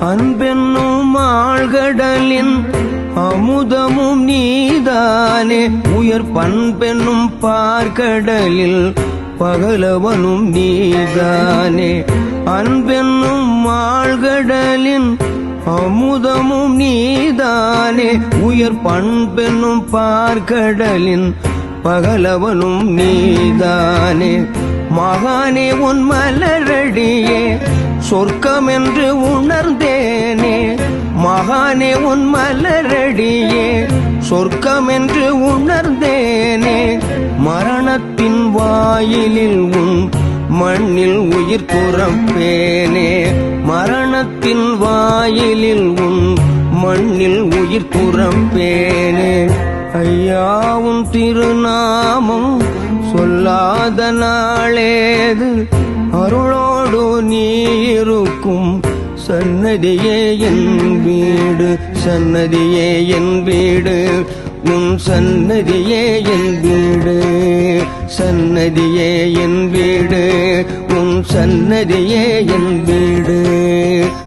அன்பென்னும் ஆழ்கடலின் அமுதமும் நீதானே. உயர் பண்பென்னும் பார்க்கடலில் பகலவனும் நீதானே. அன்பென்னும் ஆழ்கடலின் அமுதமும் நீதானே. உயர் பண்பென்னும் பார்க்கடலின் பகலவனும் நீதானே. மகானே உன் மலரடியே. சொர்க்கம் என்று உணர்ந்தேனே மகானே உன் மலரடியே. சொர்க்கம் என்று உணர்ந்தேனே மரணத்தின் வாயிலில் உன் மண்ணில் உயிர் துறப்பேனே மரணத்தின் வாயிலில் உன் மண்ணில் உயிர் துறப்பேனே ஐயாவும் திருநாமம் சொல்லாத நாளேது. அருளோடு நீருக்கும் சன்னதியே என் வீடு சன்னதியே என் வீடு. உன் சன்னதியே என் வீடு சன்னதியே என் வீடு. உன் சன்னதியே என் வீடு.